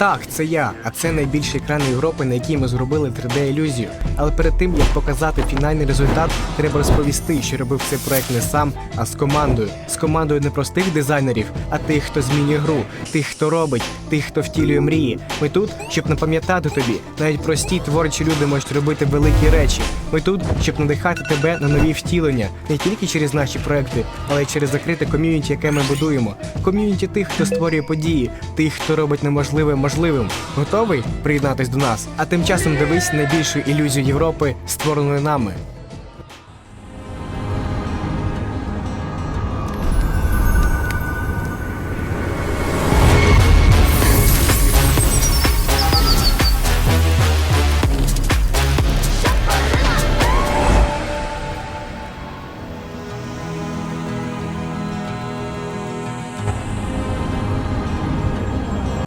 Так, це я, а це найбільший екран Європи, на який ми зробили 3D-ілюзію. Але перед тим як показати фінальний результат, треба розповісти, що робив цей проект не сам, а з командою. З командою не простих дизайнерів, а тих, хто змінює гру, тих, хто робить, тих, хто втілює мрії. Ми тут, щоб напам'ятати тобі, навіть прості творчі люди можуть робити великі речі. Ми тут, щоб надихати тебе на нові втілення, не тільки через наші проекти, але й через закрите ком'юніті, яке ми будуємо. Ком'юніті тих, хто створює події, тих, хто робить неможливе можливим. Готовий приєднатись до нас? А тим часом дивись найбільшу ілюзію Європи, створену нами.